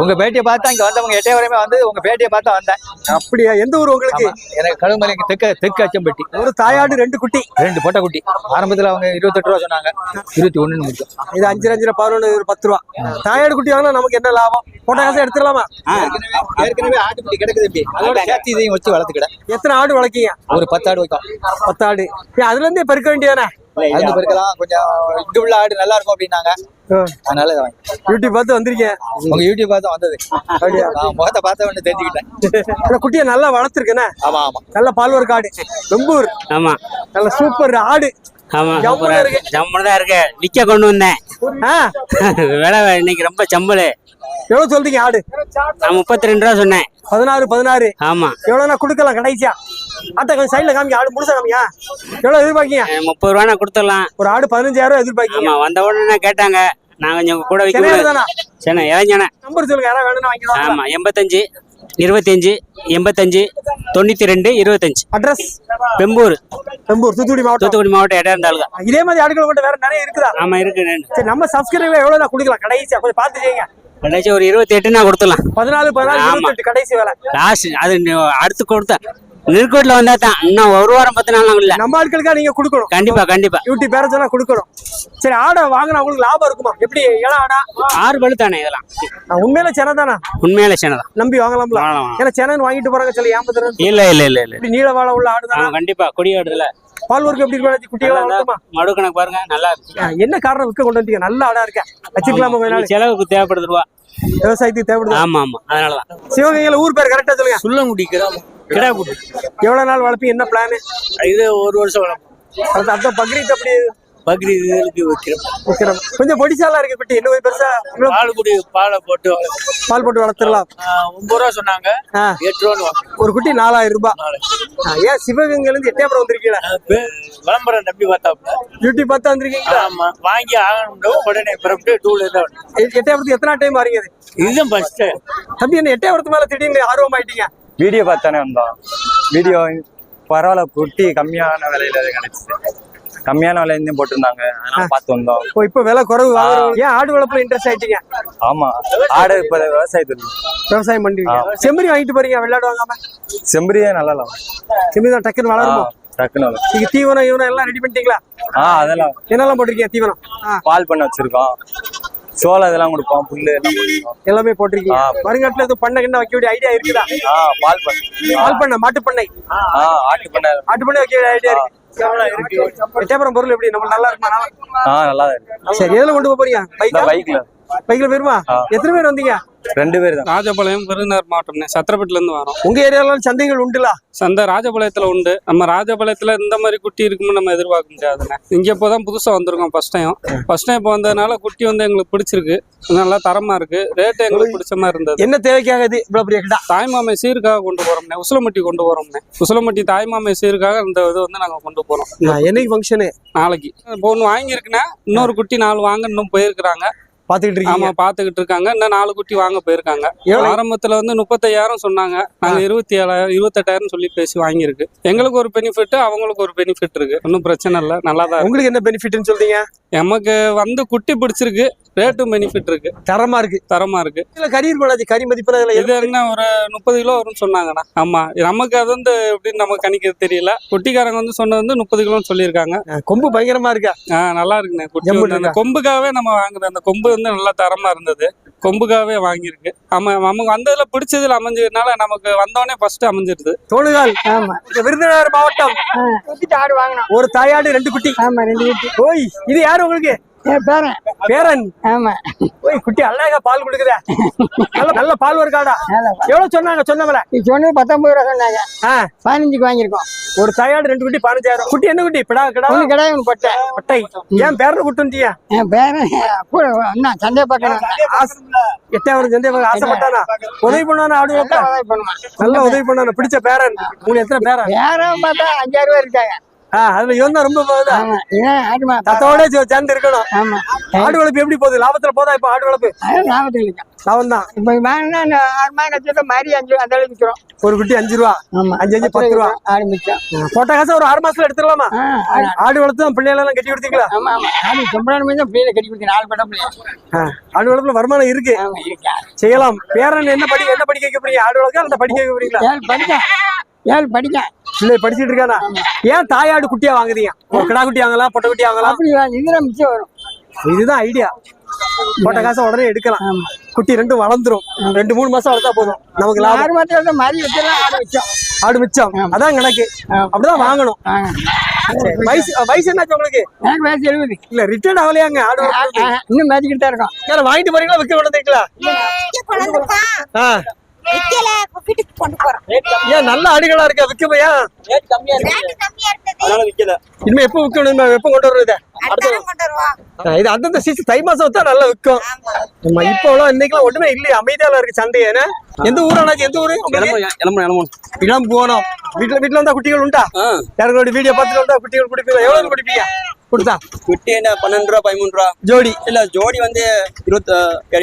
உங்க பேட்டியை பார்த்தா இங்க வந்தவங்க எட்டே வரையுமே வந்து உங்க பேட்டியை பார்த்தா வந்தேன். அப்படியா? எந்த ஊர் உங்களுக்கு. எனக்கு கழுமலை தெற்கு தெற்கு அச்சம்பட்டி ஒரு தாயாடு ரெண்டு குட்டி. ரெண்டு பொட்டை குட்டி ஆரம்பத்துல அவங்க இருபத்தெட்டு ரூபா சொன்னாங்க. இருபத்தி ஒண்ணுன்னு முடிச்சோம் இது அஞ்சு அஞ்சு பதினொன்று ஒரு பத்து ரூபா. தாயாடு குட்டி வாங்கினா நமக்கு என்ன லாபம்? போட்ட காசை எடுத்துடலாமா? ஏற்கனவே ஏற்கனவே ஆட்டுக்குட்டி கிடக்குது இப்படி. அதோட சேர்த்து இதையும் வச்சு வளர்த்துக்கிட. எத்தனை ஆடு வளர்க்கீங்க? ஒரு பத்து ஆடு வைக்கும் பத்து ஆடு அதுல இருந்தே பெருக்க வேண்டியதானே? பெருக்கலாம். கொஞ்சம் இங்க உள்ள ஆடு நல்லா இருக்கும் அப்படின்னாங்க. அதனால இதை வாங்கி யூடியூப் பார்த்து வந்திருக்கேன் உங்க யூடியூப் பார்த்து வந்தது. அப்படியா? நான் முகத்தை பார்த்த உடனே தெரிஞ்சுக்கிட்டேன். அந்த குட்டியை நல்லா வளர்த்துருக்கேனே? ஆமா ஆமா. நல்ல பால்வர் காடு. வெம்பூர். ஆமா. நல்ல சூப்பர் ஆடு. ஆமா ஜம்முன்னு தான் இருக்கு. நிக்க கொண்டு வந்தேன். ஆ? விலை இன்னைக்கு ரொம்ப சம்பளு. எவ்வளவு சொல்றீங்க ஆடு? நான் முப்பத்தி ரெண்டு ரூபா சொன்னேன். பதினாறு பதினாறு. ஆமா. எவ்வளோனா கொடுக்கலாம் கடைசியா. ஆட்டை கொஞ்சம் சைடில் காமிங்க. ஆடு முழுசா காமிங்க எவ்வளோ எதிர்பார்க்கீங்க? முப்பது ரூபா கொடுத்துடலாம். ஒரு ஆடு பதினஞ்சாயிரம் எதிர்பார்க்கீங்க. ஆமா வந்த உடனே கேட்டாங்க. நான் கொஞ்சம் கூட வைக்க சரி இளைஞன. நம்பர் சொல்லுங்க யாராவது வேணும்னா வாங்கிக்கலாம். ஆமா எண்பத்தஞ்சு இருபத்தஞ்சு எண்பத்தஞ்சு தொண்ணூத்தி ரெண்டு இருபத்தஞ்சு. அட்ரஸ் பெம்பூர். வெம்பூர் தூத்துக்குடி மாவட்டம். தூத்துக்குடி மாவட்டம் இடம் தாலுகா இதே மாதிரி ஆடுகள் மட்டும் வேற நிறைய இருக்குதா? ஆமா இருக்கு. சரி நம்ம சப்ஸ்கிரைபர் எவ்வளோ நான் கொடுக்கலாம்? கடைசியா கொஞ்சம் பார்த்து செய்யுங்க. கடைசி ஒரு இருபத்தி எட்டு நான் கொடுத்துடலாம். பதினாலு பதினாலு கடைசி வேலை. லாஸ்ட் அது அடுத்து கொடுத்தா நெருக்கோட்டில் வந்தா தான் இன்னும் ஒரு வாரம் பத்து நாள் இல்ல. நம்ம ஆட்களுக்கா நீங்க கொடுக்கணும்? கண்டிப்பா கண்டிப்பா. யூடியூப் பேர சொன்னா கொடுக்கணும். சரி ஆடை வாங்கினா உங்களுக்கு லாபம் இருக்குமா? எப்படி? ஏழா ஆடா? ஆறு பழு தானே இதெல்லாம். நான் உண்மையில சென்னை தானா? உண்மையில சேனதான் நம்பி வாங்கலாம்ல. வாங்கலாம். ஏன்னா சென்னைன்னு வாங்கிட்டு போறாங்க சொல்லி ஏமாத்துறது இல்ல இல்ல இல்ல இல்ல. இப்படி நீள வாழ உள்ள ஆடு தானா கண்டிப்பா. கொடி ஆடுதுல பால் ஒர்க் எப்படி இருக்கு? குட்டிகளா வளர்த்துமா மடு கணக்கு பாருங்க நல்லா இருக்கு. என்ன காரணம் விற்க கொண்டு வந்தீங்க? நல்ல ஆடா இருக்கேன் வச்சுக்கலாமா கொஞ்ச நாள் செலவுக்கு தேவைப்படுது ரூபா. விவசாயத்துக்கு தேவைப்படுது? ஆமா ஆமா. அதனாலதான். சிவகங்கையில ஊர் பேர் கரெக்டா சொல்லுங்க. சுள்ளங்குடி கிராமம் கிடாக்குடி எவ்வளவு நாள் வளர்ப்பீங்க? என்ன பிளான் இது ஒரு வருஷம் வளர்ப்போம். அடுத்த அடுத்த பக்ரீத் அப்படி பக்ரீதுக்கு வைக்கிறோம் விற்கிறோம் கொஞ்சம் பொடிசாலா இருக்கு குட்டி இன்னும் பெருசா? இவ்வளவு பாலுக்குடி பாலை போட்டு. பால் போட்டு வளர்த்துடலாம். ஒன்பது ரூபா சொன்னாங்க. எட்டு வாங்குறோம். ஒரு குட்டி நாலாயிரம் ரூபாய். ஏன் சிவகங்கையில இருந்து எட்டயபுரம் வந்திருக்கீங்களா? விளம்பரம் நம்பி பார்த்தாப்புல. யூடியூப் பார்த்து வந்திருக்கீங்களா? ஆமா. வாங்கி ஆகணும் உடனே பிறப்பிட்டு டூ வீலர் எ- எட்டயபுரத்துக்கு எத்தனை டைம் வரீங்க இது? இதுதான் ஃபர்ஸ்ட் தம்பி என்ன எட்டயபுரத்து மேல திடீர்னு ஆர்வம் ஆயிட்டீங்க வீடியோ பார்த்தானே வந்தோம். வீடியோ பரவாயில்ல குட்டி கம்மியான விலையில கிடைச்சிது கம்மியான விலையிலையும் போட்டிருந்தாங்க. அதனால பார்த்து வந்தோம். ஓ இப்போ விலை குறைவு ஏன் ஆடு வளர்ப்புல இன்ட்ரெஸ்ட் ஆயிட்டீங்க? ஆமா. ஆடு இப்ப விவசாயத்தில் விவசாயம் பண்ணுவீங்க. செம்மறி வாங்கிட்டு போறீங்க வெள்ளாடு வாங்காம? செம்பரியே நல்லா இல்லாம செம்மறி தான் டக்குன்னு வளருமோ? டக்குன்னு வரும். நீங்க தீவனம் ஈவனம் எல்லாம் ரெடி பண்ணிட்டீங்களா? ஆ அதெல்லாம். என்னெல்லாம் போட்டிருக்கீங்க தீவனம்? பால் பண்ண வச்சிருக்கோம். சோளம் இதெல்லாம் கொடுப்போம் புல்லு எல்லாம் கொடுப்போம். எல்லாமே போட்டிருக்கீங்க. வருங்காட்டுல எதுவும் பண்ண கிண்ண வைக்க வேண்டிய ஐடியா இருக்குதா? ஆ பால் பண்ண. பால் பண்ண மாட்டு பண்ணை. ஆ ஆட்டு பண்ண. ஆட்டு பண்ணை வைக்க வேண்டிய ஐடியா இருக்கு. எட்டயபுரம் பொருள் எப்படி? நம்ம நல்லா இருக்குமா? நல்லா- ஆ நல்லா இருக்கு. சரி எதுல கொண்டு போறீங்க? பைக்கா? பைக்ல பைக்ல. போயிருமா ஆ. எத்தனை பேர் வந்தீங்க? ரெண்டு பேர் தான். ராஜபாளையம் விருதுநகர் மாவட்டம்னே சத்திரப்பட்டில இருந்து வரோம். உங்க ஏரியால சந்தைகள் உண்டுல? சந்தை ராஜபாளையத்துல உண்டு. நம்ம ராஜபாளையத்துல இந்த மாதிரி குட்டி இருக்குன்னு நம்ம எதிர்பார்க்க முடியாதுண்ணே இங்க இப்போதான் புதுசா வந்திருக்கோம் ஃபர்ஸ்ட் டைம் ஃபர்ஸ்ட் டைம் இப்போ வந்ததுனால குட்டி வந்து எங்களுக்கு பிடிச்சிருக்கு. நல்லா தரமா இருக்கு. ரேட்டு எங்களுக்கு பிடிச்ச மாதிரி இருந்தது. என்ன தேவைக்காக இது? இவ்வளவு பெரிய கிடா. தாய்மாமை சீருக்காக கொண்டு போறோம்னே உசிலமட்டி கொண்டு போறோம்னே. உசிலமட்டி தாய்மாமை சீருக்காக இந்த இது வந்து நாங்க கொண்டு போறோம். என்னைக்கு ஃபங்க்ஷனு நாளைக்கு. இப்போ ஒன்று வாங்கியிருக்குன்னா இன்னொரு குட்டி நாலு வாங்க இன்னும் போயிருக்கிறாங்க. பாத்துக்கிட்டு ஆமா இருக்கீங்க பாத்துக்கிட்டு இருக்காங்க. இன்னும் நாலு குட்டி வாங்க போயிருக்காங்க? ஆரம்பத்துல வந்து முப்பத்தையாயிரம் சொன்னாங்க. நாங்க இருபத்தி ஏழாயிரம் இருபத்தெட்டாயிரம் சொல்லி பேசி வாங்கியிருக்கு. எங்களுக்கு ஒரு பெனிஃபிட் அவங்களுக்கு ஒரு பெனிஃபிட் இருக்கு. ஒன்றும் பிரச்சனை இல்லை. நல்லா தான். உங்களுக்கு என்ன பெனிஃபிட்னு சொல்றீங்க? நமக்கு வந்து குட்டி பிடிச்சிருக்கு ரேட்டும் பெனிஃபிட் இருக்கு. தரமா இருக்கு. தரமா இருக்கு. இதுல கறி இருக்கணும் கறி மதிப்பு இதுல இது என்ன ஒரு முப்பது கிலோ வரும்னு சொன்னாங்கண்ணா. ஆமா நமக்கு அது வந்து எப்படின்னு நமக்கு கணிக்கிறது தெரியல. குட்டிக்காரங்க வந்து சொன்னது வந்து முப்பது கிலோன்னு சொல்லியிருக்காங்க. கொம்பு பயங்கரமா இருக்கா? ஆ நல்லா இருக்குண்ணே. குட்டி அந்த? கொம்புக்காகவே நம்ம வாங்குது அந்த கொம்பு வந்து நல்லா தரமா இருந்தது. கொம்புக்காகவே வாங்கியிருக்கு. ஆமா நமக்கு வந்ததுல பிடிச்சதுல அமைஞ்சதுனால நமக்கு வந்தோடனே ஃபர்ஸ்ட் அமைஞ்சிருது. தோணுகால் இந்த விருதுநகர் மாவட்டம். ஒரு தாயாடு ரெண்டு குட்டி. ஆமா ரெண்டு குட்டி. ஓய் இது யாரு உங்களுக்கு? என் பேரன் பேரன். ஆமா. ஓய் குட்டி அழகா பால் கொடுக்குதே. நல்ல நல்ல பால் ஒரு காடா எவ்வளவு சொன்னாங்க சொன்னவல இது சொன்னது பத்தொன்பது ரூபா சொன்னாங்க. பதினஞ்சுக்கு வாங்கியிருக்கோம். ஒரு தாயாடு ரெண்டு குட்டி பதினஞ்சாயிரம் குட்டி என்ன குட்டி? பிடா கிடா? ஒண்ணு கிடையாது ஒண்ணு பட்டை. பட்டை. ஏன் பேரனை கூட்டு வந்துட்டியா என் பேரன் கூட என்ன சந்தை பார்க்கணும். எட்டாவது சந்தே ஆசைப்பட்டானா உதவி பண்ணுவான் நல்ல உதவி பண்ணான பிடிச்ச பேரன். உங்களுக்கு எத்தனை பேரன் பேரன் பார்த்தா அஞ்சாறு பேர் இருக்காங்க. அதுல இவன் தான் ரொம்ப போகுதா? ஆமா. தத்தோட சேர்ந்து இருக்கணும். ஆமா. ஆடு வளர்ப்பு எப்படி போகுது? லாபத்துல போதா இப்ப ஆடு வளர்ப்பு? லாபம் தான் இப்போ வாங்கினா ஆறு மாதம் கழிச்சு மாதிரி அஞ்சு அந்த அளவுக்கு விற்கிறோம் ஒரு குட்டி அஞ்சு ரூபா. ஆமா. அஞ்சு அஞ்சு பத்து ரூபா. ஆடு மிச்சம். போட்ட காசு ஒரு ஆறு மாசத்துல எடுத்துடலாமா? ஆடு. வளர்த்து பிள்ளைகள் எல்லாம் கட்டி கொடுத்தீங்களா? ஆமா ஆமா. ஆடு செம்பரான மீன் பிள்ளைகளை கட்டி கொடுத்து நாலு படம் பிள்ளை ஆ, ஆடு வளர்ப்புல வருமானம் இருக்கு. செய்யலாம். பேரன் என்ன படி என்ன படிக்க வைக்க போறீங்க? ஆடு வளர்க்க இல்ல படிக்க வைக்க போறீங்களா? ஏழு படிக்க. ஏழு படிக்க. பிள்ளை படிச்சிட்டு இருக்கானா? ஏன் தாயாடு குட்டியா வாங்குறீங்க? ஒரு கிடா குட்டி வாங்கலாம் பொட்டை குட்டி வாங்கலாம். அப்படி இதுல மிச்சம் வரும். இதுதான் ஐடியா போட்ட காசை உடனே எடுக்கலாம். குட்டி ரெண்டும் வளர்ந்துரும். ரெண்டு மூணு மாசம் வளர்த்தா போதும். நமக்கு லாபம். ஆறு வந்து மாதிரி வச்செல்லாம் ஆடு வச்சோம் ஆடு மிச்சம். அதான் கணக்கு. அப்படிதான் வாங்கணும். வாங்க வயசு வயசு என்னாச்சு உங்களுக்கு? எனக்கு வயசு எழுபது. இல்ல ரிட்டர்ன் ஆகலையாங்க ஆடு இன்னும் மேய்ச்சிக்கிட்டு தான் இருக்கோம். யாரை வாங்கிட்டு போறீங்களா விற்க விக்கல. வீட்டுக்கு கொண்டு போறோம். ஏன் நல்ல ஆடுகளா இருக்கா விற்க போயா ரேட்டு கம்மியா இருந்தது இனிமே எப்போ விற்கணும் எப்போ கொண்டு வர்றது இது அந்தந்த சீசன் தை மாசம் வச்சா நல்லா விற்கும். ஆமா. இப்போ இன்னைக்கெல்லாம் ஒண்ணுமே இல்லையே அமைதியால இருக்கு சந்தை ஏன்னா எந்த ஊர் அண்ணாச்சி எந்த ஊரு? இளம் போனோம் வீட்டுல வீட்டுல வந்தா குட்டிகள் உண்டா? யாருக்கோட வீடியோ பார்த்துட்டு வந்தா குட்டிகள் குடிப்பீங்க எவ்வளவு குடிப்பீங்க? கொடுத்தா. குட்டி என்ன பன்னெண்டு ரூபா பதிமூணு ரூபா? ஜோடி. இல்ல ஜோடி வந்து இருபத்தி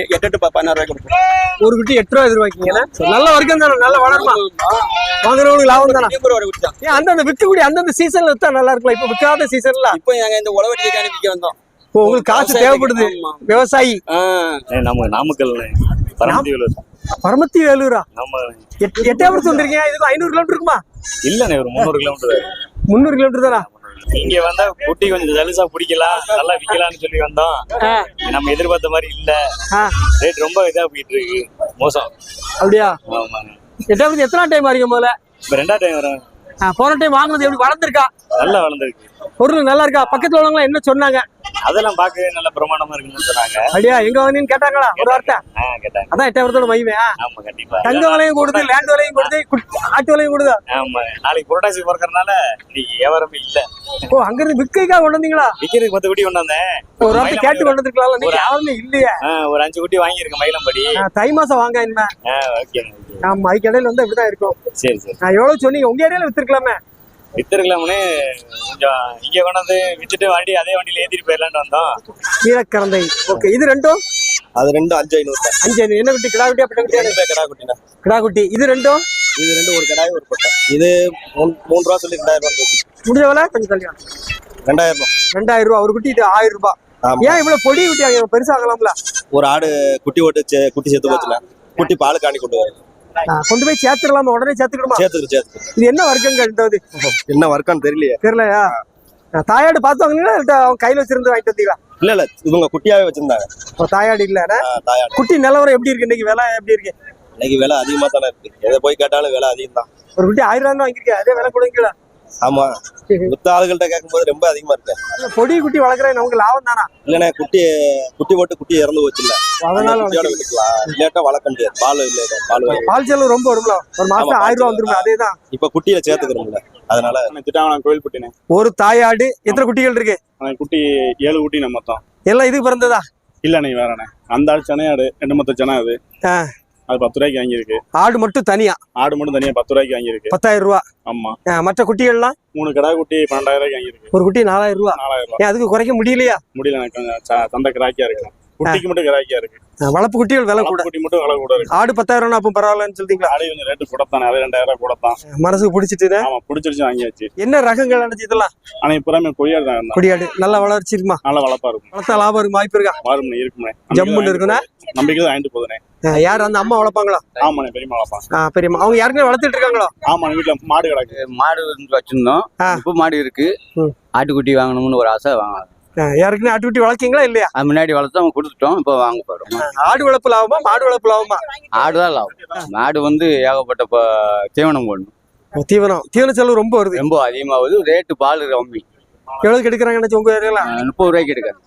எட்டு எட்டு ப- பதினாறு ரூபாய்க்கு ஒரு குட்டி எட்டு ரூபா எதிர்பார்க்கீங்க நல்ல வர்க்கம் தானே நல்ல வளருமா வாங்குறவங்களுக்கு லாபம் தானே. தான். அந்தந்த விற்கக்கூடிய அந்தந்த சீசன்ல வித்தா நல்லா இருக்கலாம் இப்ப விற்காத சீசன்ல இப்போ நாங்க இந்த உழவட்டிக்கு அனுப்பிக்க வந்தோம். இப்போ உங்களுக்கு காசு தேவைப்படுது. ஆமா. விவசாயி. நம்ம நாமக்கல் பரமத்தி பரமத்தி வேலூரா எட்டாவது வந்திருக்கீங்க. இதுக்கு ஐநூறு கிலோமீட்டர் இருக்குமா? இல்லண்ணே ஒரு முந்நூறு கிலோமீட்டர். முந்நூறு கிலோமீட்டர் தானா? இங்க வந்தா குட்டி கொஞ்சம் ஜலுசா பிடிக்கலாம் நல்லா விக்கலாம்னு சொல்லி வந்தோம். நம்ம எதிர்பார்த்த மாதிரி இல்ல. ரேட் ரொம்ப இதா போயிட்டு இருக்கு. மோசம். அப்படியா? ஆமாங்க. எட்டாவது எத்தனை டைம் வரீங்க முதல்ல? இப்ப ரெண்டாவது டைம் வரேன் ஆ, போன டைம் வாங்குனது எப்படி? வளர்ந்துருக்கா? நல்லா வளர்ந்துருக்கு. பொருள் நல்லா இருக்கா? பக்கத்துல உள்ளவங்க என்ன சொன்னாங்க? அதெல்லாம் பார்க்கவே நல்ல பிரமாணமா இருக்குன்னு சொன்னாங்க. அப்படியா? எங்க வாங்கினீங்கன்னு கேட்டாங்களா? ஒரு வார்த்தை. கேட்டாங்க. அதான் எட்டாயிரத்தோட மகிமையா ஆமா கண்டிப்பா. தங்க விலையும் கொடுத்து லேண்ட் விலையும் கொடுத்து குட்- ஆட்டு விலையும் கொடுதா ஆமா. நாளைக்கு புரட்டாசி பிறக்கறனால இன்னைக்கு வியாபாரமே இல்ல. ஓ அங்க இருந்து விற்கைக்காக கொண்டு வந்தீங்களா? விக்கிறதுக்கு பத்து குட்டி கொண்டு வந்தேன். ஒரு வார்த்தை கேட்டு கொண்டு வந்துருக்கலாம் நீங்க யாருமே இல்லையே. ஒரு அஞ்சு குட்டி வாங்கியிருக்கேன் மயிலம்படி. தை மாசம் வாங்க என்ன ஓகே. ஆமா அதுக்கு இடையில வந்து இப்படிதான் இருக்கும். சரி சரி. நான் எவ்வளவு சொன்னீங்க? உங்க ஏரியால வித்துருக்கலாமே. வித்துருக்கலாம்னு கொஞ்சம் இங்க கொண்டாந்து வித்துட்டு வண்டி அதே வண்டியில ஏத்திட்டு போயிடலான்னு வந்தோம். கீழக்கரந்தை. ஓகே இது ரெண்டும்? அது ரெண்டு அஞ்சு ஐநூறு அஞ்சு அஞ்சு. என்ன குட்டி? கிடா குட்டியா பெட்ட குட்டியா? ரெண்டு கடா குட்டினா கிடா குட்டி. இது ரெண்டும்? இது ரெண்டு ஒரு கடாய் ஒரு கொட்டை இது மூணு ரூபா சொல்லி ரெண்டாயிரம் ரூபா போச்சு. முடிஞ்ச விலை? கொஞ்சம் தள்ளி. ரெண்டாயிரம் ரூபா. ரெண்டாயிரம் ரூபா. ஒரு குட்டி இது ஆயிரம் ரூபாய் ஆமா. ஏன் இவ்வளவு பொடி குட்டி பெருசாகலாம்ல ஒரு ஆடு குட்டி ஓட்டு சே- குட்டி சேர்த்து போச்சுல குட்டி பால் காணி கொண்டு வரும் கொண்டு போய் சேர்த்துக்கலாமா உடனே சேர்த்துக்கணுமா சேர்த்துக்கு சேர்த்து இது என்ன வர்க்கங்கள் இந்த இது என்ன வர்க்கான்னு தெரியலையே. தெரியலையா? தாயாடு பார்த்து வாங்கினீங்களா அவங்க கையில வச்சிருந்து வாங்கிட்டு வந்தீங்களா? இல்ல இல்ல இவங்க குட்டியாவே வச்சிருந்தாங்க. தாயாடு இல்ல தாயாடு. குட்டி நிலவரம் எப்படி இருக்கு? இன்னைக்கு விலை எப்படி இருக்கு? இன்னைக்கு விலை அதிகமா தானே இருக்கு. எதை போய் கேட்டாலும் விலை அதிகம் தான் ஒரு குட்டி ஆயிரம் ரூபாய் வாங்கிருக்கேன் அதே விலை கொடுங்களா ஆமா. மித்த ஆளுகள்ட்ட கேட்கும்போது ரொம்ப அதிகமா இருக்கு. பொடி குட்டி வளர்க்குறேன் நமக்கு லாபம் தானா? இல்லண்ணே குட்டி குட்டி போட்டு குட்டி இறந்து போச்சு இல்ல. அதனால விட்டுக்கலாம் இல்லாட்டா வளர்க்க முடியாது. பால் இல்ல பால். பால் செலவு ரொம்ப வரும்ல? ஒரு மாசம் ஆயிரம் ரூபாய் பால் வந்துருமே. அதேதான் இப்ப குட்டியில சேர்த்துக்கிறோம்ல. அதனால திட்டாங்கலாம் கோயில் குட்டினே ஒரு தாயாடு எத்தனை குட்டிகள் இருக்கு? குட்டி ஏழு குட்டி நம்ம மொத்தம். எல்லாம் இதுக்கு பிறந்ததா? இல்லண்ணே வேறண்ணே. அந்த ஆடு சென்னையாடு ரெண்டு மொத்த சென்னை அது. அது பத்து ரூபாய்க்கு வாங்கியிருக்கு. ஆடு மட்டும் தனியா? ஆடு மட்டும் தனியா பத்து ரூபாய்க்கு வாங்கியிருக்கு. பத்தாயிரம் ரூபா. ஆமா. மற்ற குட்டிகள்லாம்? மூணு கடா குட்டி பன்னெண்டாயிரம் ரூபாய்க்கு வாங்கியிருக்கு. ஒரு குட்டி நாலாயிரம் ரூபா. நாலாயிரம் ரூபாய் அதுக்கு குறைக்க முடியலையா? முடியல எனக்கு சந்தை கிராக்கியா இருக்கு. குட்டிக்கு மட்டும் கிராக்கியா இருக்கு. வளர்ப்பு குட்டிகள் விலை கூட. குட்டி மட்டும் விலை கூட இருக்கு. ஆடு பத்தாயிரம் அப்போ பரவாயில்லன்னு சொல்றீங்களா? ஆடு கொஞ்சம் ரேட்டு கூட தான் அது ரெண்டாயிரம் ரூபாய் கூட தான் மனசுக்கு பிடிச்சிட்டு ஆமா பிடிச்சிருச்சு வாங்கியாச்சு. என்ன ரகங்கள் அடைச்சு இதெல்லாம்? ஆனா இப்ப புறாமே கொய்யாடு தான் கொடியாடு நல்லா வளர்ச்சி இருக்குமா? நல்ல வளப்பா இருக்கும். வளர்த்தா லாபம் இருக்கும்? வாய்ப்பு இருக்கா? மாறுமணி இருக்குமே ஜம்முன்னு இருக்குண்ணா நம்பிக்கை தான் வாங்கிட்டு போதுனே யார் அந்த அம்மா வளர்ப்பாங்களா? ஆமாண்ணே பெரியமா வளப்பான் ஆ, பெரியம்மா. அவங்க யாருக்குமே வளர்த்துட்டு இருக்காங்களோ? ஆமாண்ணே வீட்டுல மாடு கிடக்கு. மாடு வச்சிருந்தோம். இப்போ மாடு இருக்கு. ஆட்டுக்குட்டி வாங்கணும்னு ஒரு ஆசை வாங்க ஆ, யாருக்குமே ஆட்டு குட்டி வளர்க்கீங்களா இல்லையா? முன்னாடி வளர்த்தோம் கொடுத்துட்டோம் இப்போ வாங்க போறோம். ஆடு வளர்ப்பு லாபமா மாடு வளர்ப்பு லாபமா? ஆடு தான் லாபம். மாடு வந்து ஏகப்பட்ட தீவனம் போடணும். தீவனம். தீவன செலவு ரொம்ப வருது. ரொம்ப அதிகமாகுது. ரேட்டு பால் கம்மி. எவ்வளவு கெடுக்கிறாங்கன்னு உங்க ஏரியால? முப்பது ரூபாய்க்கு எடுக்காது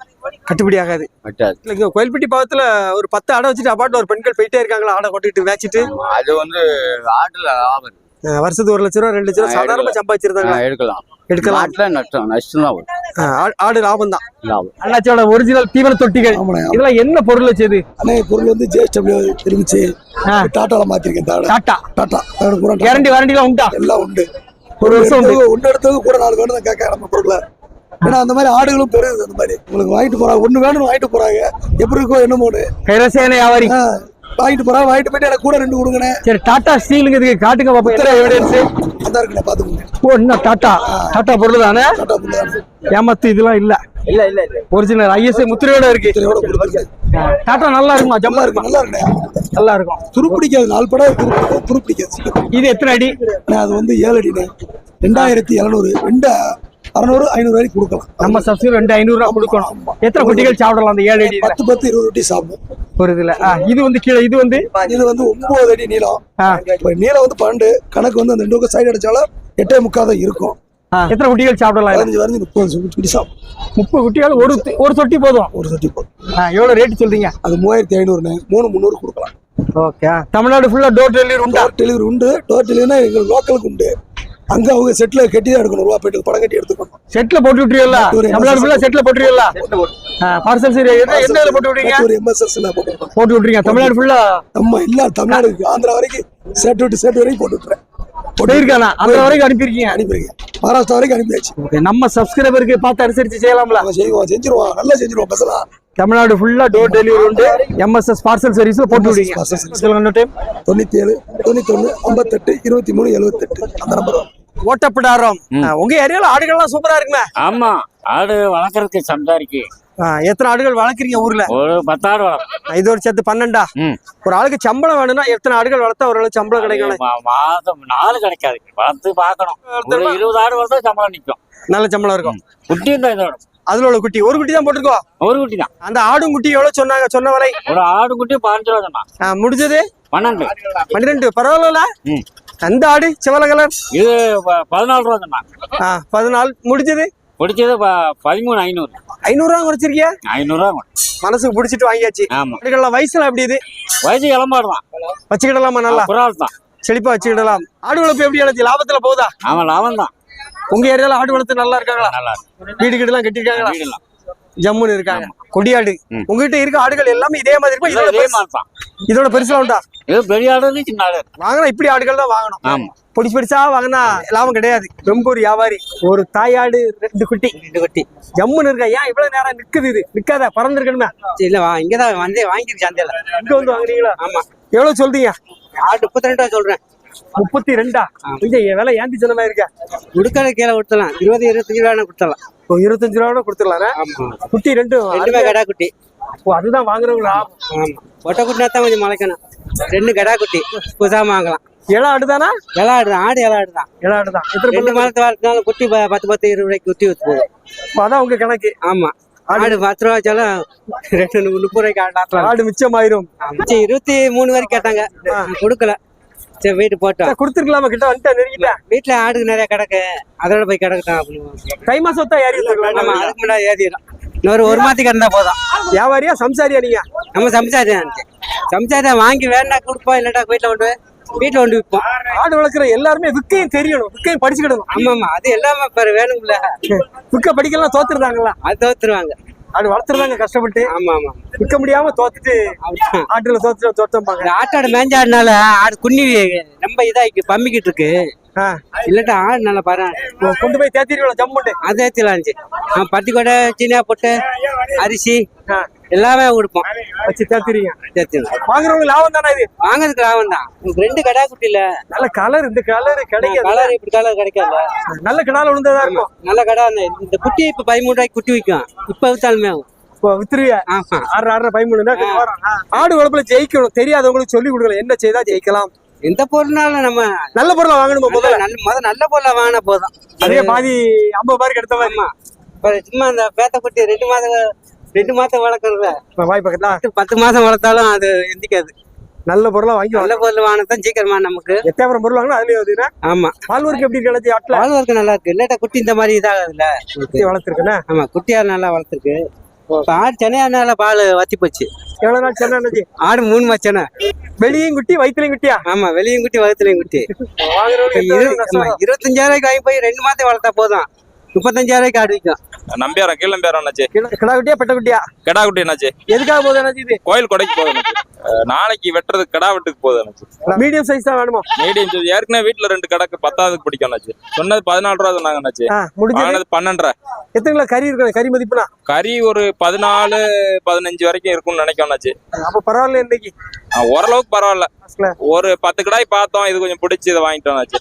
கட்டுப்படி ஆகாது. வட்டாது இல்ல இங்க கோயில்பட்டி பாவத்துல ஒரு பத்து ஆடை வச்சுட்டு அப்பாட்டு ஒரு பெண்கள் போயிட்டே இருக்காங்களா? ஆடை கொட்டிட்டு வேச்சிட்டு அது வந்து ஆட்டுல லாபம். வருஷத்துக்கு ஒரு லட்ச ரூபா ரெண்டு லட்ச ரூபா சாதாரணமா எடுக்கலாம். சம்பாதிச்சிருந்தாங்க எடுக்கலாம். எடுக்கலாம். நஷ்டம் நஷ்டம் தான் ஆடு லாபம் தான் லாபம். அண்ணாச்சியோட ஒரிஜினல் தீவன தொட்டிகள். இதெல்லாம் என்ன பொருள் வச்சது அண்ணே பொருள் வந்து ஜேஎஸ்டபிள்யூ இருந்துச்சு. டாட்டால மாத்திருக்கேன் டாட்டா. டாட்டா. கேரண்டி வாரண்டி எல்லாம் உண்டா? எல்லாம் உண்டு. ஒரு வருஷம் உண்டு. ஒன்று எடுத்தது கூட நாலு வேணும் தான் கேட்க நம்ம பொருளை. ஏன்னா அந்த மாதிரி ஆடுகளும் பெருகுது அந்த மாதிரி. உங்களுக்கு வாங்கிட்டு போறாங்க ஒன்று வேணும்னு வாங்கிட்டு போறாங்க. எப்படி இருக்கோ என்னமோன்னு. கைரசேன வியாபாரி. வாங்கிட்டு போறாங்க வாங்கிட்டு போயிட்டு எனக்கு கூட ரெண்டு கொடுங்கண்ணே. சரி டாடா ஸ்டீலுங்க இதுக்கு காட்டுங்க பாப்போம். என்ன எவிடன்ஸ் அந்த இருக்குண்ணே பார்த்துக்கோங்க. ஓ இன்னும் டாடா? டாடா பொருள் தானே தான் ஏமாத்து இதெல்லாம் இல்ல. இல்ல இல்ல ஒரிஜினல் ஐஎஸ்ஐ முத்திரையோட இருக்கு. டாடா நல்லா இருக்குமா? ஜம்மா இருக்கு இருக்கும்? நல்லா இருக்குண்ணே. நல்லா இருக்கும். துருப்பிடிக்காது நாலு படம் துருப்பிடிக்காது இது எத்தனை அடி? அது வந்து ஏழு அடிண்ணே. ரெண்டாயிரத்தி எழுநூறு ரெண்டு அறநூறு ஐநூறு வரைக்கும் கொடுக்கலாம். நம்ம சப்சிடி ரெண்டு ஐநூறு ரூபா கொடுக்கணும். எத்தனை குட்டிகள் சாப்பிடலாம் அந்த ஏழு அடி? பத்து பத்து இருபது ரொட்டி சாப்பிடும் ஒரு இதுல இது வந்து கீழே இது வந்து? இது வந்து ஒன்பது அடி நீளம். நீளம் வந்து பன்னெண்டு கணக்கு வந்து அந்த ரெண்டு சைடு அடிச்சாலும் எட்டே முக்கால் தான் இருக்கும். எத்தனை குட்டிகள் சாப்பிடலாம்? பதினஞ்சு வரைஞ்சு முப்பது குட்டி சாப்பிடும் முப்பது குட்டிகள் ஒரு ஒரு தொட்டி போதும். ஒரு தொட்டி போதும். ஆ, எவ்வளவு ரேட் சொல்றீங்க? அது மூவாயிரத்தி ஐநூறுண்ணே மூணு முந்நூறு கொடுக்கலாம். ஓகே தமிழ்நாடு ஃபுல்லா டோர் டெலிவரி உண்டா? டோர் டெலிவரி உண்டு. டோர் டெலிவரினா எங்களுக்கு லோக்கலுக்கு உண்டு. அங்க அவங்க செட்டில் கட்டி தான் எடுக்கணும் ரூபா போயிட்டு படம் கட்டி எடுத்துக்கணும். செட்ல போட்டு விட்டுருவீங்களா? தமிழ்நாடு ஃபுல்லா செட்ல போட்டு விட்டுருவீங்களா பார்சல் சரி என்ன போட்டு விடுறீங்க ஒரு எம்எஸ்எஸ்ல போட்டு போட்டு விட்டுறீங்க தமிழ்நாடு ஃபுல்லா நம்ம இல்ல தமிழ்நாடு ஆந்திரா வரைக்கும் சேட்டு விட்டு சேட்டு வரைக்கும் போட்டு விட்டுறேன் போயிருக்கானா? அந்த வரைக்கும் அனுப்பியிருக்கீங்க? அனுப்பிடுங்க மகாராஷ்டிரா வரைக்கும் அனுப்பியாச்சு. நம்ம சப்ஸ்கிரைபருக்கு பார்த்து அனுசரிச்சு செய்யலாம்ல? செய்வோம் செஞ்சிருவோம். நல்லா செஞ்சிருவோம் பேசலாம் தமிழ்நாடு ஃபுல்லா டோர் டெலிவரி உண்டு. எம்எஸ்எஸ் பார்சல் சர்வீஸ்ல போட்டு service. சொல்லுங்க டைம் தொண்ணூத்தி ஏழு தொண்ணூத்தி ஒண்ணு ஐம்பத்தெட்டு இருபத்தி மூணு எழுபத்தெட்டு அந்த நம்பர் ஓட்டப்பிடாரம். உங்க ஏரியால ஆடுகள்லாம் சூப்பரா இருக்குமே. ஆமா ஆடு வளர்க்கறதுக்கு சம்சாரிக்கு எத்தனை ஆடுகள் வளர்க்குறீங்க ஊர்ல? ஒரு பத்தாடு வளர்க்கும் இது ஒரு சேர்த்து பன்னெண்டா. ஒரு ஆளுக்கு சம்பளம் வேணும்னா எத்தனை ஆடுகள் வளர்த்தா ஒரு ஆளுக்கு சம்பளம் கிடைக்கும்? மாதம் நாலு கிடைக்காது. வளர்த்து பார்க்கணும். ஒரு இருபது ஆடு வளர்த்தா சம்பளம் நிற்கும் நல்ல சம்பளம் இருக்கும். குட்டியும் தான் இதோட அதுல உள்ள குட்டி ஒரு குட்டி தான் போட்டிருக்கோம் ஒரு குட்டி தான். அந்த ஆடும் குட்டி எவ்வளவு சொன்னாங்க சொன்ன விலை? ஒரு ஆடு குட்டி பதினஞ்சு ரூபா முடிஞ்சது? பன்னெண்டு. பன்னிரெண்டு. பரவாயில்ல. அந்த ஆடு செவல கலர் இது பதினாலு ரூபா சொன்னான் ஆ பதினாலு. முடிஞ்சது? பிடிச்சது ப- பதிமூணு ஐநூறு. ஐநூறு ரூபா குறைச்சிருக்கியா ஐநூறுரூவா. மனசுக்கு பிடிச்சிட்டு வாங்கியாச்சு. ஆமா. ஆடுகள்லாம் வயசுல எப்படி இது? வயசு இளம்பாடு தான் வச்சுக்கிடலாமா நல்லா? குரால் தான் செழிப்பா வச்சுக்கிடலாம். ஆடு வளர்ப்பு எப்படி எனக்கு லாபத்துல போகுதா? அவன் லாபம் தான் உங்க ஏரியால ஆடு வளர்த்து நல்லா இருக்காங்களா? நல்லா வீடு கீடு எல்லாம் கட்டிருக்காங்களா வீடெல்லாம் ஜம்முன்னு இருக்காங்க கொடியாடு. உங்ககிட்ட இருக்க ஆடுகள் எல்லாமே இதே மாதிரி இருக்கும்? இதோட இதே பெருசு- மாதிரி தான் இதோட பெருசா உண்டா பெரிய ஆடு சின்ன ஆடு. வாங்கினா இப்படி ஆடுகள் தான் வாங்கணும். ஆமா. பொடிச்சு பொடிச்சா வாங்கினா லாபம் கிடையாது. ரொம்ப ஒரு வியாபாரி. ஒரு தாயாடு ரெண்டு குட்டி. ரெண்டு குட்டி. ஜம்முன்னு இருக்கா? ஏன் இவ்வளவு நேரம் நிக்குது இது? நிக்காத பறந்துருக்கணுமே. இல்ல வா இங்கதான் வந்து வாங்கிருக்கு சந்தையில. இங்க வந்து வாங்குறீங்களா? ஆமா. எவ்வளவு சொல்றீங்க? ஆடு முப்பத்தி ரெண்டு ரூபா சொல்றேன். முப்பத்தி ரெண்டா இங்க என் விலை ஏந்தி சொன்ன இருக்க? உடுக்கடை கீழே கொடுத்தலாம் இருபது இருபத்தஞ்சு ரூபா கொடுத்தலாம் இப்போ இருபத்தஞ்சு ரூபா கொடுத்துடலாம் குட்டி ரெண்டும் ரெண்டுமே கடா குட்டி. அதுதான் வாங்குறவங்க லாபம் ஒட்டை குட்டினா தான் கொஞ்சம் முளைக்கணும். ரெண்டு கடா குட்டி புதுசா வாங்கலாம். இள ஆடுதானா இலை ஆடு ஆடு இலை ஆடு தான். இள ஆடுதான் எத்தனை ரெண்டு பல்லு மாதத்து வளர்த்தாலும் குட்டி பத்து பத்து இருபது ரூபாய்க்கு குட்டி போகுது இப்போ அதான் உங்க கணக்கு. ஆமா. ஆடு பத்து ரூபா வச்சாலும் ரெண்டு முப்பது ரூபாய்க்கு ஆடு ஆடு மிச்சமாயிரும். சரி இருபத்தி மூணு வரைக்கும் கேட்டாங்க. கொடுக்கல. சரி வீட்டு போட்டோம். கொடுத்துருக்கலாமா? கிட்ட வந்துட்டா நெருங்கிட்டேன் வீட்டுல ஆடு நிறைய கிடக்கு. அதோட போய் கிடக்கட்டும் அப்படின்னு கை மாசம் தான் ஏறி நம்ம அதுக்கு முன்னாடி ஏறிடும். இன்னொரு ஒரு மாதத்துக்கு இருந்தா போதும். வியாபாரியா? சம்சாரியா நீங்க? நம்ம சம்சாரி சம்சாரி வாங்கி வேணா கொடுப்போம் இல்லாட்டா வீட்டுல கொண்டு வீட்டுல கொண்டு விற்போம் ஆடு வளர்க்குற எல்லாருமே விக்கையும் தெரியணும். விக்கையும் படிச்சுக்கிடணும். ஆமா ஆமா அது எல்லாமே இப்ப வேணும்ல. விக்க படிக்கலாம் தோத்துருந்தாங்களா அது தோத்துருவாங்க. ஆடு வளர்த்துருந்தாங்க கஷ்டப்பட்டு. ஆமா ஆமா விற்க முடியாம தோத்துட்டு. ஆட்டுல தோத்துட்டு தோத்தம்பாங்க. ஆட்டாடு மேஞ்சாடுனால ஆடு குன்னி ரொம்ப இதாக்கி பம்மிக்கிட்டு இருக்கு. இல்லாட்டா ஆடு நல்லா பரவாயில்ல கொண்டு போய் தேத்திடுவோம் ஜம்முண்டு அதே இருந்துச்சு ஆ பட்டி கொடை சீனியா போட்டு அரிசி எல்லாமே கொடுப்போம். வச்சு தேத்திடுங்க. சேர்த்துலாம் வாங்குறவங்க லாபம் தானே இது? வாங்குறதுக்கு லாபம் தான். ரெண்டு கடா குட்டி இல்ல. நல்ல கலர் இந்த கலர் கிடைக்காது. கலர் இப்படி கலர் கிடைக்காது. நல்ல கடால விழுந்ததா இருக்கும். நல்ல கடை இந்த குட்டி இப்ப பதிமூணு ரூபாய்க்கு குட்டி விற்கும் இப்ப வித்தாலுமே ஆகும். வித்துருவிய? ஆறு ஆறு ஆ. ஆடு வளர்ப்புல ஜெயிக்கணும். தெரியாதவங்களுக்கு சொல்லி கொடுக்கணும் என்ன செய்தா ஜெயிக்கலாம். எந்த பொருள்னாலும் நம்ம நல்ல பொருளை வாங்கணுமா முதல்ல? நல்ல முத நல்ல பொருளை வாங்கினா போதும். அதே பாதி ஐம்பது பேருக்கு எடுத்த மாதிரி. இப்ப சும்மா அந்த பேத்த குட்டி ரெண்டு மாதம் ரெண்டு மாதம் வளர்க்கறத. இப்ப வாய் பக்கத்துல. பத்து- மாசம் வளர்த்தாலும் அது எந்திக்காது. நல்ல பொருளா வாங்கி நல்ல பொருள் வாங்கினதான் சீக்கிரமா நமக்கு எத்தாயிரம் பொருள் வாங்கினா அதுலயே வருதுன்னா ஆமா. பால் ஒர்க் எப்படி கிடைச்சி ஆட்டுல? பால் வளர்க்க நல்லா இருக்கு. இல்லாட்டா குட்டி இந்த மாதிரி இதாகுதுல்ல. வளர்த்துருக்குண்ணே ஆமா குட்டியார் நல்லா வளர்த்துருக்கு. ஆடு சென்னையானால பால் வத்தி போச்சு. எவ்வளவு நாள் சென்னை? ஆடு மூணு மச்சனை வெளியும் குட்டி வயிற்றுலையும் குட்டியா? ஆமா வெளியும் குட்டி வகுத்துலையும் குட்டி. இருபத்தஞ்சாயிரம் ரூபாய்க்கு வாங்கி போய் ரெண்டு மாதம் வளர்த்தா போதும். முப்பத்தஞ்சாயிரம் ஆடு விற்கும் நம்பியாரம் கீழ் நம்பியாரம் அண்ணாச்சி கிடா கிடா குட்டியா பெட்ட குட்டியா கிடா குட்டி என்னாச்சு? எதுக்காக போகுது அண்ணாச்சி இது? கோயில் கொடைக்கு போகுது நாளைக்கு வெட்டுறதுக்கு கிடா வெட்டுக்கு போகுது அண்ணாச்சி மீடியம் சைஸ் தான் வேணுமா? மீடியம் ஏற்கனவே வீட்டுல ரெண்டு கிடக்கு பத்தாவதுக்கு பிடிக்கும் அண்ணாச்சி சொன்னது பதினாலு ரூபா சொன்னாங்க அண்ணாச்சி முடிஞ்சது. பன்னெண்டரை. எத்தனை கிலோ கறி இருக்கு கறி மதிப்புனா? கறி ஒரு பதினாலு பதினஞ்சு வரைக்கும் இருக்கும்னு நினைக்கும் அண்ணாச்சி அப்ப பரவாயில்ல இன்னைக்கு. ஓரளவுக்கு பரவாயில்ல. ஒரு பத்து கிடாய் பார்த்தோம் இது கொஞ்சம் பிடிச்சி இதை வாங்கிட்டோம் அண்ணாச்சி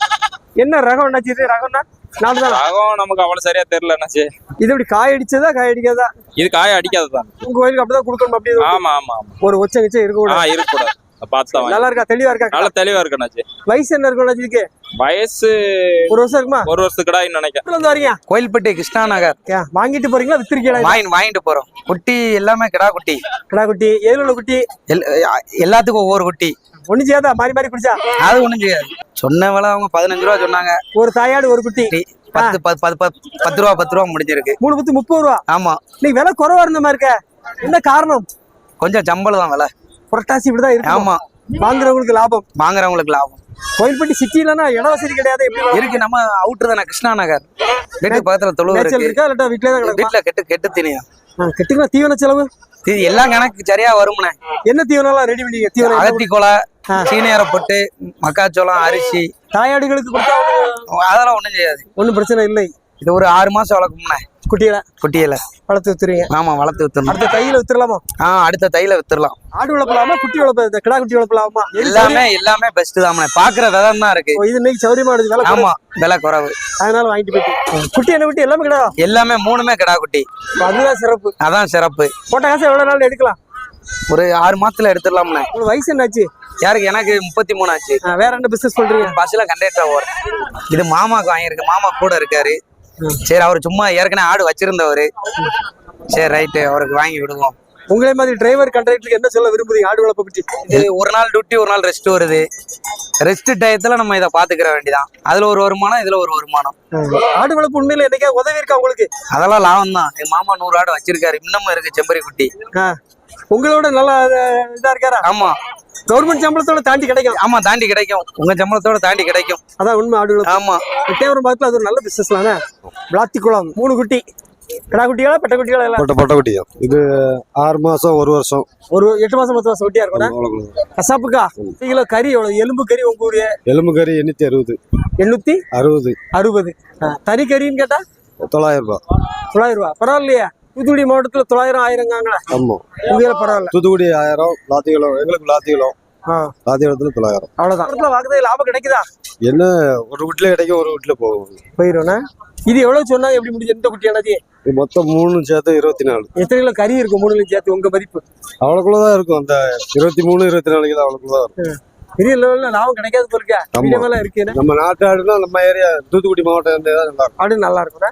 என்ன ரகம் அண்ணாச்சி இது? ரகம்னா? நாலு தான் ரகம் நமக்கு அவ்வளவு சரியா தெரியல அண்ணாச்சி இது இப்படி காய் அடிச்சதா காய் அடிக்காதா இது காய அடிக்காததான் உங்க கோயிலுக்கு அப்படிதான் கொடுக்கணும் அப்படி ஆமா ஆமா ஒரு ஒச்ச கிச்சம் இருக்க கூடாது பார்த்து தான் வாங்கி நல்லா இருக்கா? தெளிவா இருக்கா? நல்ல தெளிவா இருக்கு வயசு என்ன இருக்கும் இதுக்கு? வயசு ஒரு வருஷம் இருக்குமா? ஒரு வருஷத்து கிடாய்ன்னு நினைக்கிறேன். வந்து வரீங்க? கோயில்பட்டி கிருஷ்ணா நகர் ஏன், வாங்கிட்டு போறீங்களா வித்திருக்கீங்களா வாங்கி வாங்கிட்டு போறோம். குட்டி எல்லாமே கிடா குட்டி. கிடா குட்டி. எதுல உள்ள குட்டி? எல்- எல்லாத்துக்கும் ஒவ்வொரு குட்டி. ஒண்ணு செய்யாதா மாறி மாறி பிடிச்சா அது ஒண்ணும் செய்யாது. சொன்ன விலை அவங்க பதினஞ்சு ரூபா சொன்னாங்க. ஒரு தாயாடு ஒரு குட்டி. பத்து பத்து பத்து ரூபா பத்து ரூபா முடிஞ்சிருக்கு. மூணு பத்து முப்பது ரூபா. ஆமா. இன்னைக்கு விலை குறைவா இருந்த மாதிரி இருக்க. என்ன காரணம்? கொஞ்சம் சம்பளம் தான் விலை. புரட்டாசி இப்படிதான் இருக்கு ஆமா. வாங்குறவங்களுக்கு லாபம். வாங்குறவங்களுக்கு லாபம். கோயில்பட்டி சிட்டிலனா இட வசதி கிடையாது எப்படி இருக்கு நம்ம அவுட்ரு தானே கிருஷ்ணா நகர். வீட்டுக்கு பக்கத்துல தொழுவு இருக்கு. இல்லாட்டா வீட்லயே தான் வீட்டுல கெட்டு கெட்டு தினியா கெட்டுக்கலாம் தீவன செலவு? எல்லாம் கணக்கு சரியா வரும்னே. என்ன தீவனம் எல்லாம் ரெடி பண்ணீங்க? தீவனம் அகத்தி கொலை சீனியரை போட்டு மக்காச்சோளம் அரிசி. தாயாடுகளுக்கு கொடுத்தா அதெல்லாம் ஒண்ணும் செய்யாது. ஒன்றும் பிரச்சனை இல்லை. இது ஒரு ஆறு மாசம் வளர்க்கும்னே. குட்டிகளை குட்டியில. வளர்த்து வித்துறீங்க ஆமா வளர்த்து வித்துடணும். அடுத்த தையில வித்துடலாமா ஆ அடுத்த தையில வித்துடலாம். ஆடு வளர்ப்பலாமா குட்டி வளர்ப்ப இந்த கிடா குட்டி வளர்ப்பலாமா? எல்லாமே எல்லாமே பெஸ்ட் தாமனே. பாக்குற விதம் தான் இருக்கு. இது இன்னைக்கு சௌரியமா எடுத்து விலை ஆமா விலை குறைவு. அதனால வாங்கிட்டு போயிட்டு. குட்டி என்ன குட்டி? எல்லாமே கிடா? எல்லாமே மூணுமே கிடா குட்டி. அதுதான் சிறப்பு. அதான் சிறப்பு. போட்ட காசை எவ்வளவு நாள் எடுக்கலாம்? ஒரு ஆறு மாசத்துல எடுத்துடலாம்ண்ணே வயசு என்னாச்சு? யாருக்கு? எனக்கு முப்பத்தி மூணு ஆச்சு வேற என்ன பிசினஸ் பண்றீங்க பஸ்ல கண்டக்டர் ஓடுறேன். இது மாமாக்கு வாங்கியிருக்கு. மாமா கூட இருக்காரு. சரி அவர் சும்மா ஏற்கனவே ஆடு வச்சிருந்தவரு. சரி ரைட்டு அவருக்கு வாங்கி விடுவோம். உங்களே மாதிரி டிரைவர் கண்டக்டருக்கு என்ன சொல்ல விரும்புறீங்க? ஆடு வளர்ப்பை பற்றி இது ஒரு நாள் டியூட்டி ஒரு நாள் ரெஸ்ட் வருது. ரெஸ்ட் டயத்துல நம்ம இதை பாத்துக்கிற வேண்டியதான் அதுல ஒரு வருமானம் இதுல ஒரு வருமானம். ஆடு வளர்ப்பு உண்மையில என்னைக்கா உதவி இருக்கா உங்களுக்கு? அதெல்லாம் லாபம் தான் என் மாமா நூறு ஆடு வச்சிருக்காரு. இன்னமும் இருக்கு செம்பரி குட்டி. உங்களோட நல்லா இதா இருக்காரா? ஆமா. கவர்மெண்ட் சம்பளத்தோட தாண்டி கிடைக்கும். ஆமா தாண்டி கிடைக்கும். உங்க சம்பளத்தோட தாண்டி கிடைக்கும். அதான் உண்மை ஆடு ஆமா. எட்டயபுரம் பார்க்கல அது ஒரு நல்ல பிசினஸ் தானே? விளாத்திக்குளம் மூணு குட்டி. கிடா குட்டிகளா பெட்ட குட்டிகளா எல்லாம்? பொட்டை பொட்டை குட்டியா இது ஆறு மாசம் ஒரு வருஷம். ஒரு எட்டு மாசம் பத்து மாசம் குட்டியா இருக்கும் கசாப்புக்கா? கிலோ கறி எவ்வளவு? எலும்பு கறி உங்க ஊரு? எலும்பு கறி எண்ணூத்தி அறுபது. எண்ணூத்தி அறுபது. அறுபது. தனி கறின்னு கேட்டா? தொள்ளாயிரம் ரூபாய் தொள்ளாயிரம் ரூபா. பரவாயில்லையா. தூத்துக்குடி மாவட்டத்துல தொள்ளாயிரம் ஆயிரங்காங்களா. ஆமா. உங்க இதுல பரவாயில்ல. தூத்துக்குடி ஆயிரம் லாத்திகுளம் எங்களுக்கு லாத்திகுளம் ஆ, லாத்திகுளத்துல தொள்ளாயிரம் அவ்வளவுதான். இடத்துல வாங்குறது லாபம் கிடைக்குதா? என்ன ஒரு வீட்டுல கிடைக்கும் ஒரு வீட்டுல போகும். போயிரும்ண்ணா இது எவ்வளவு சொன்னாங்க எப்படி முடிஞ்சு எந்த குட்டி இது மொத்தம் மூணு சேர்த்து இருபத்தி நாலு எத்தனை கிலோ கறி இருக்கும் மூணு சேர்த்து உங்க மதிப்பு? அவ்வளோக்குள்ளதான் இருக்கும். அந்த இருபத்தி மூணு இருபத்தி நாலுக்கு தான் அவ்வளோக்குள்ளதான் இருக்கும். பெரிய லெவல்ல லாபம் கிடைக்காது போயிருக்கா ஆமா. மீடியமெல்லாம் இருக்கு நம்ம நாட்டு ஆடுனா நம்ம ஏரியா தூத்துக்குடி மாவட்டம் இருந்தே தான் நல்லா இருக்கும். ஆடு நல்லா இருக்கும்ண்ணா